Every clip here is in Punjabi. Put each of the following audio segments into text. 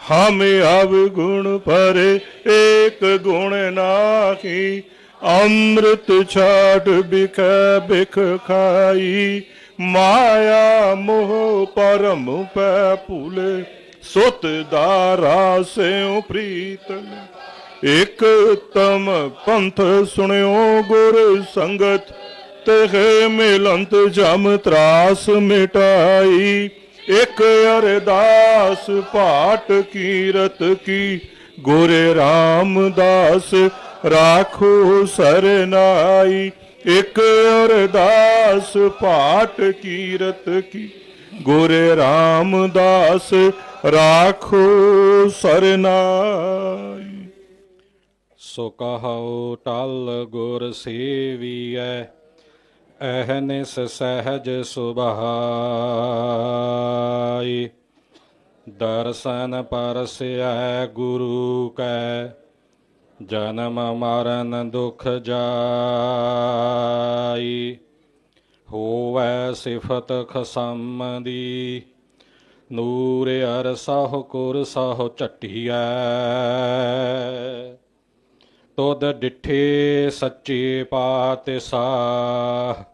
ਹਮ ਅਵਗੁਣ ਪਰੇ ਏਕ ਗੁਣ ਨਾਹੀ, ਅੰਮ੍ਰਿਤ ਛਾੜ ਬਿਖੈ ਬਿਖ ਖਾਈ, ਮਾਇਆ ਮੋਹ ਪਰਮ ਪੈ ਭੂਲੇ, ਸੁਤ ਦਾਰਾ ਸਿਉ ਪ੍ਰੀਤਮ ਇਕ ਉਤਮ ਪੰਥ ਸੁਣਿਓ ਗੁਰ ਸੰਗਤ ਤੇ ਮਿਲੰਤ ਜਮ ਤਰਾਸ ਮਿਟਾਈ। ਇਕ ਅਰਦਾਸ ਭਾਟ ਕੀਰਤ ਕੀ, ਗੁਰੇ ਰਾਮਦਾਸ ਰਾਖੋ ਸਰਨਾਈ। ਇਕ ਅਰਦਾਸ ਭਾਟ ਕੀਰਤ ਕੀ, ਗੁਰੇ ਰਾਮਦਾਸ ਰਾਖੋ ਸਰਨਾਈ। ਸੋ ਕਹਉ ਟਲ ਗੁਰ ਸੇਵੀਐ ਅਹਨਿਸ ਸਹਜ ਸੁਭਾਈ। ਦਰਸ਼ਨ ਪਰਸੈ ਗੁਰੂ ਕੈ, ਜਨਮ ਮਰਨ ਦੁਖ ਜਾਈ। ਹੋਵੈ ਸਿਫਤ ਖਸਮ ਦੀ ਨੂਰ ਅਰਸਹੁ ਕੁਰ ਸਹੁ ਝਟੀਐ। ਤੁਧ ਡਿਠੇ ਸੱਚੇ ਪਾਤਸ਼ਾਹ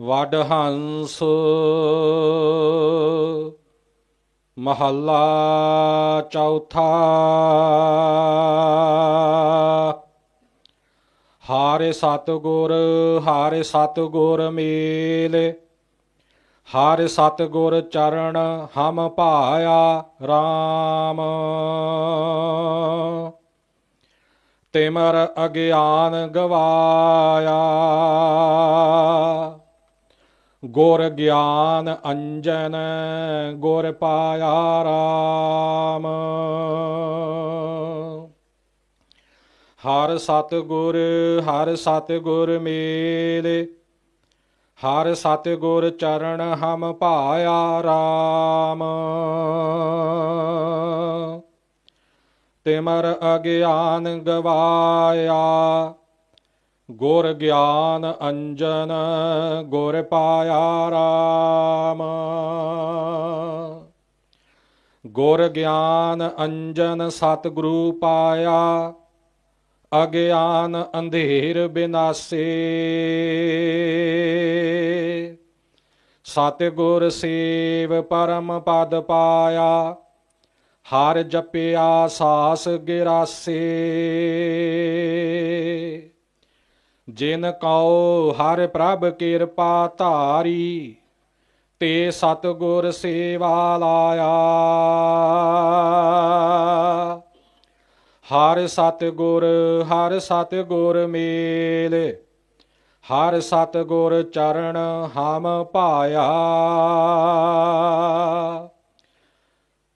ਵਡ ਹੰਸ ਮਹੱਲਾ ਚੌਥਾ ਹਾਰੇ ਸਤਗੁਰ ਹਾਰੇ ਸਤਗੁਰ ਮੇਲੇ। ਹਰਿ ਸਤਿਗੁਰ ਚਰਨ ਹਮ ਭਾਇਆ RAM ਤਿਮਰ ਅਗਿਆਨ ਗਵਾਇਆ। ਗੁਰ ਗਿਆਨ ਅੰਜਨ ਗੁਰ ਪਾਇਆ RAM ਹਰ ਸਤਿਗੁਰ ਹਰ ਸਤਿਗੁਰ ਮੇਲੇ ਹਰ ਸਤਿਗੁਰ ਚਰਨ ਹਮ ਪਾਇਆ RAM ਤਿਮਰ ਅਗਿਆਨ ਗਵਾਇਆ ਗੁਰ ਗਿਆਨ ਅੰਜਨ ਗੁਰ ਪਾਇਆ RAM ਗੁਰ ਗਿਆਨ ਅੰਜਨ ਸਤਿਗੁਰੂ ਪਾਇਆ, ਅਗਿਆਨ ਅੰਧੇਰ ਬਿਨਾਸੇ। ਸਤਿਗੁਰ ਸੇਵ ਪਰਮ ਪਦ ਪਾਇਆ, ਹਰ ਜਪਿਆ ਸਾਸ ਗਿਰਾਸੇ। ਜਿਨ ਕਉ ਹਰ ਪ੍ਰਭ ਕਿਰਪਾ ਧਾਰੀ, ਤੇ ਸਤਿਗੁਰ ਸੇਵਾ ਲਾਇਆ। ਹਰ ਸਤਿਗੁਰ ਹਰ ਸਤਿਗੁਰ ਮੇਲ, ਹਰ ਸਤਿਗੁਰ ਚਰਨ ਹਮ ਪਾਇਆ।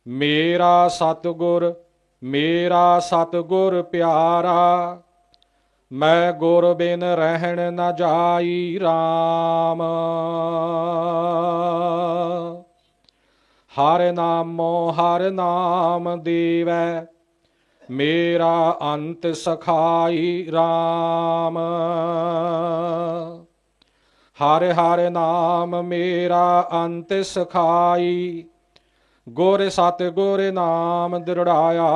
ਮੇਰਾ ਸਤਿਗੁਰ ਮੇਰਾ ਸਤਿਗੁਰ ਪਿਆਰਾ ਮੈਂ ਗੁਰ ਬਿਨ ਰਹਿਣ ਨਾ ਜਾਈ RAM ਹਰ ਨਾਮੋ ਹਰ ਨਾਮ ਦੇਵੈ, ਮੇਰਾ ਅੰਤ ਸਖਾਈ RAM ਹਰ ਹਰ ਨਾਮ ਮੇਰਾ ਅੰਤ ਸਖਾਈ, ਗੁਰ ਸਤ ਗੁਰ ਨਾਮ ਦ੍ਰਿੜਾਇਆ।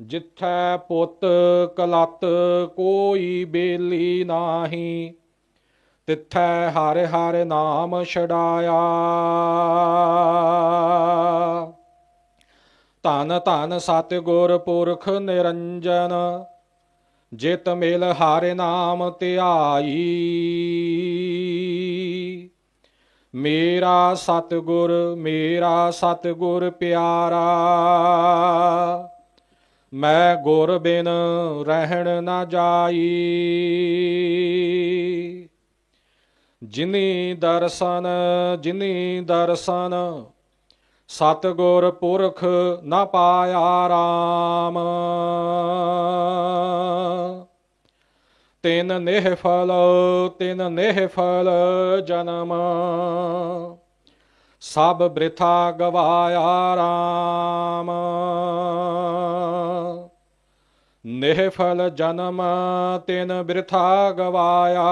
ਜਿੱਥੈ ਪੁੱਤ ਕਲਤ ਕੋਈ ਬੇਲੀ ਨਾਹੀ, ਤਿੱਥੈ ਹਰ ਹਰ ਨਾਮ ਛਡਾਇਆ। ਧਨ ਧਨ ਸਤਿਗੁਰ ਪੁਰਖ ਨਿਰੰਜਨ, ਜਿਤ ਮਿਲ ਹਰ ਨਾਮ ਧਿਆਈ। ਮੇਰਾ ਸਤਿਗੁਰ ਮੇਰਾ ਸਤਿਗੁਰ ਪਿਆਰਾ ਮੈਂ ਗੁਰ ਬਿਨ ਰਹਿਣ ਨਾ ਜਾਈ। ਜਿਨੀ ਦਰਸ਼ਨ ਜਿਨੀ ਦਰਸ਼ਨ ਸਤਿਗੁਰ ਪੁਰਖ ਨਾ ਪਾਇਆ RAM ਤਿਨ ਨਿਹਫਲ ਤਿਨ ਨਿਹਫਲ ਜਨਮ, ਸਭ ਬ੍ਰਿਥਾ ਗਵਾਇਆ RAM ਨਿਹਫਲ ਜਨਮ ਤਿਨ ਬ੍ਰਿਥਾ ਗਵਾਇਆ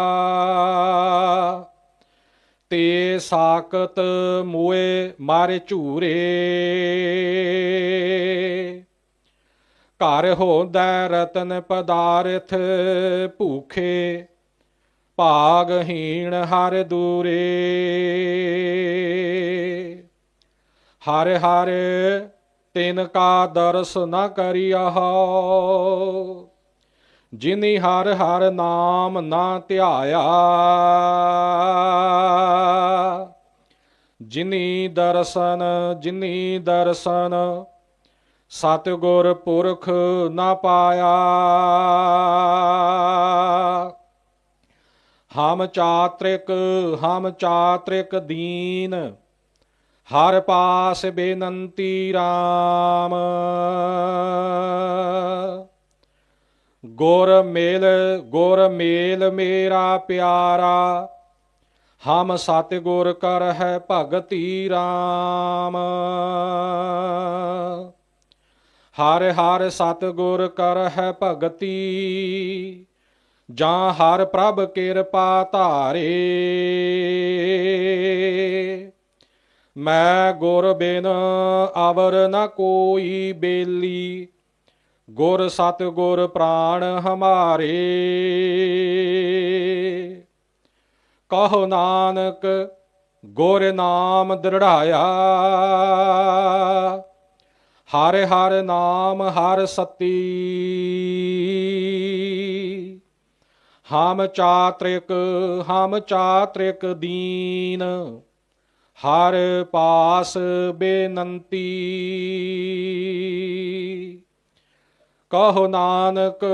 ਤੇ ਸਾਕਤ ਮੋਏ ਮਾਰੇ ਝੂਰੇ। ਘਰ ਹੋਂਦਾ ਰਤਨ ਪਦਾਰਥ ਭੂਖੇ ਭਾਗਹੀਣ ਹਰ ਦੂਰੇ। ਹਰ ਹਰ ਤਿਨ ਕਾ ਦਰਸ ਨ ਕਰਿਆ ਜਿਨੀ ਹਰ ਹਰ ਨਾਮ ਨਾ ਧਿਆਇਆ। ਜਿਨੀ ਦਰਸ਼ਨ ਜਿਨੀ ਦਰਸ਼ਨ, ਸਤਿਗੁਰ ਪੁਰਖ ਨਾ ਪਾਇਆ। ਹਮ ਚਾਤ੍ਰਿਕ ਹਮ ਚਾਤ੍ਰਿਕ ਦੀਨ ਹਰ ਪਾਸ ਬੇਨੰਤੀ RAM ਗੁਰ ਮੇਲ ਗੁਰ ਮੇਲ ਮੇਰਾ ਪਿਆਰਾ, ਹਮ ਸਤਿਗੁਰ ਕਰ ਹੈ ਭਗਤੀ RAM ਹਰ ਹਰ ਸਤਿਗੁਰ ਕਰ ਹੈ ਭਗਤੀ, ਜਾਂ ਹਰ ਪ੍ਰਭ ਕਿਰਪਾ ਧਾਰੇ। ਮੈਂ ਗੁਰ ਬਿਨ ਆਵਰ ਨ ਕੋਈ ਬੇਲੀ। ਗੁਰ ਸਤਿਗੁਰ ਪ੍ਰਾਣ ਹਮਾਰੇ। ਕਹੋ ਨਾਨਕ ਗੁਰ ਨਾਮ ਦ੍ਰਿੜਾਇਆ। ਹਰ ਹਰ ਨਾਮ ਹਰ ਸਤੀ। ਹਮ ਚਾਤ੍ਰਿਕ ਹਮ ਚਾਤ੍ਰਿਕ ਦੀਨ। ਹਰ ਪਾਸ ਬੇਨੰਤੀ। ਕਹੋ ਨਾਨਕ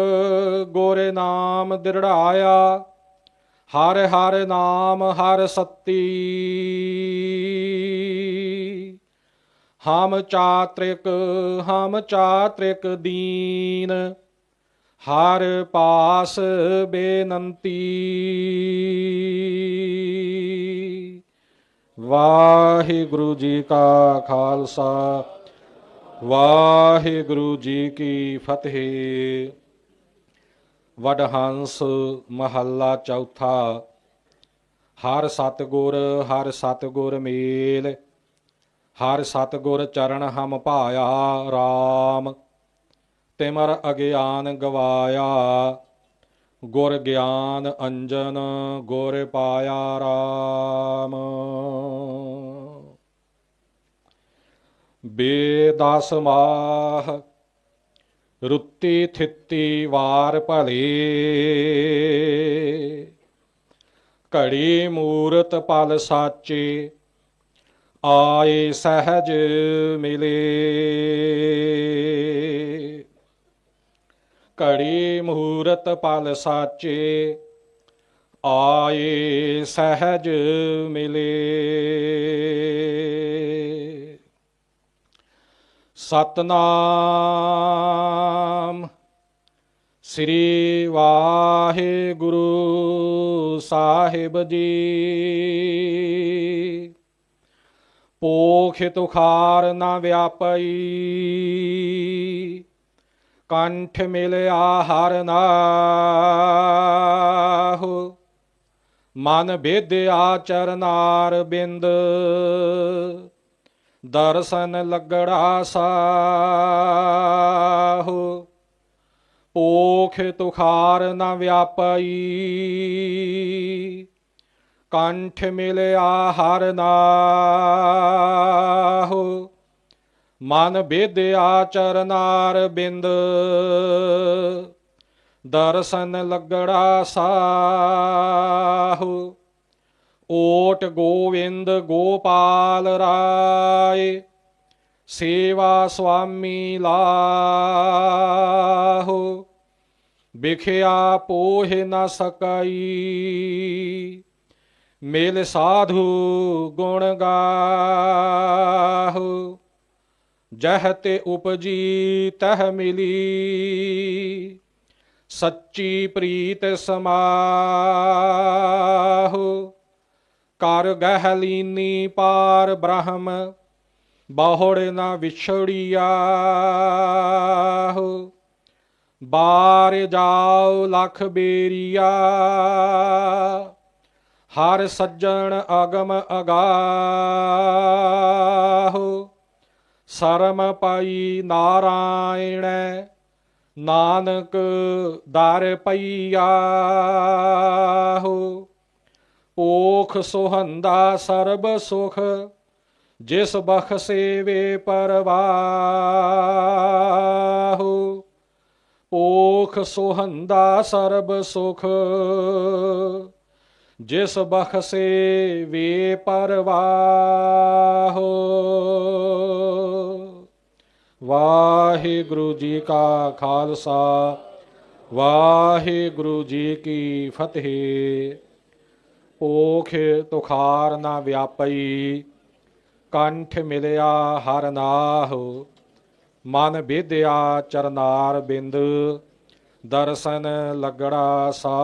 ਗੋਰੇ ਨਾਮ ਦ੍ਰਿੜਾਇਆ, ਹਰ ਹਰ ਨਾਮ ਹਰ ਸਤੀ। ਹਮ ਚਾਤ੍ਰਿਕ ਹਮ ਚਾਤ੍ਰਿਕ ਦੀਨ, ਹਰ ਪਾਸ ਬੇਨੰਤੀ। ਵਾਹਿਗੁਰੂ ਜੀ ਕਾ ਖਾਲਸਾ, ਵਾਹਿਗੁਰੂ ਜੀ ਕੀ ਫਤਿਹ। ਵਡਹੰਸ ਮਹੱਲਾ ਚੌਥਾ, ਹਰ ਸਤਗੁਰ ਹਰ ਸਤਗੁਰ ਮੇਲ, ਹਰ ਸਤਗੁਰ ਚਰਨ ਹਮ ਭਾਇਆ RAM ਤਿਮਰ ਅਗਿਆਨ ਗਵਾਇਆ। ਗੁਰ ਗਿਆਨ ਅੰਜਨ ਗੁਰ ਪਾਇਆ RAM ਬੇਦਸ ਮਾਹ ਰੁੱਤੀ ਥਿੱਤੀ ਵਾਰ ਭਲੇ। ਘੜੀ ਮੂਰਤ ਪਲ ਸਾਚੇ, ਆਏ ਸਹਿਜ ਮਿਲੇ। ਘੜੀ ਮੂਰਤ ਪਲ ਸਾਚੇ, ਆਏ ਸਹਿਜ ਮਿਲੇ। ਸਤਨਾਮ ਸ੍ਰੀ ਵਾਹਿਗੁਰੂ ਸਾਹਿਬ ਜੀ। ਪੋਖ ਤੁਖਾਰ ਨਾ ਵਿਆਪਈ ਕੰਠ ਮਿਲਿਆ ਹਰ ਨਾਹੁ। ਮਨ ਬੇਦਿਆ ਚਰਨਾਰ ਬਿੰਦ। ਦਰਸ਼ਨ ਲੱਗੜਾ ਸਾਹੂ। ਪੋਖ ਤੁਖਾਰ ਨਾ ਵਿਆਪਈ। ਕੰਠ ਮਿਲਿਆ ਹਰ ਨਾਹੁ। ਮਨ ਬੇਦਿਆ ਚਰਨਾਰ ਬਿੰਦ। ਦਰਸ਼ਨ ਲੱਗੜਾ ਸਾਹੂ। ਓਟ ਗੋਵਿੰਦ ਗੋਪਾਲ ਰਾਏ। ਸੇਵਾ ਸੁਆਮੀ ਲਾਹੋ। ਵਿਖਿਆ ਪੋਹ ਨ ਸਕਈ। ਮੇਲ ਸਾਧੂ ਗੁਣ ਗਾਹੋ। ਜਹ ਤੇ ਉਪਜੀ ਤਹ ਮਿਲੀ, ਸੱਚੀ ਪ੍ਰੀਤ ਸਮਾਹੋ। ਕਰ ਗਹਿਲੀਨੀ ਪਾਰ ਬ੍ਰਹਮ, ਬਾਹੜ ਨਾ ਵਿਛੜੀਆ ਬਾਰ ਜਾਓ ਲਖ ਬੇਰੀਆ, ਹਰ ਸੱਜਣ ਅਗਮ ਅਗਾਹੋ। ਸਰਮ ਪਾਈ ਨਾਰਾਇਣ, ਨਾਨਕ ਦਰ ਪਈਆ ਹੋ ਓਖ ਸੁਹੰਦਾ ਸਰਬ ਸੁਖ, ਜਿਸ ਬਖਸੇ ਵੇ ਪਰਵਾਹੋ। ਓਖ ਸੋਹੰਦਾ ਸਰਬ ਸੁਖ, ਜਿਸ ਬਖ ਸੇਵੇ ਪਰਵਾਹੋ। ਵਾਹਿਗੁਰੂ ਜੀ ਕਾ ਖਾਲਸਾ, ਵਾਹਿਗੁਰੂ ਜੀ ਕੀ ਫਤਿਹ। ਓਖ ਤੁਖਾਰ ਨਾ ਵਿਆਪਈ, ਕੰਠ ਮਿਲਿਆ ਹਰ ਨਾਹੁ। ਮਨ ਵਿਦਿਆ ਚਰਨਾਰ ਬਿੰਦ, ਦਰਸ਼ਨ ਲੱਗੜਾ ਸਾ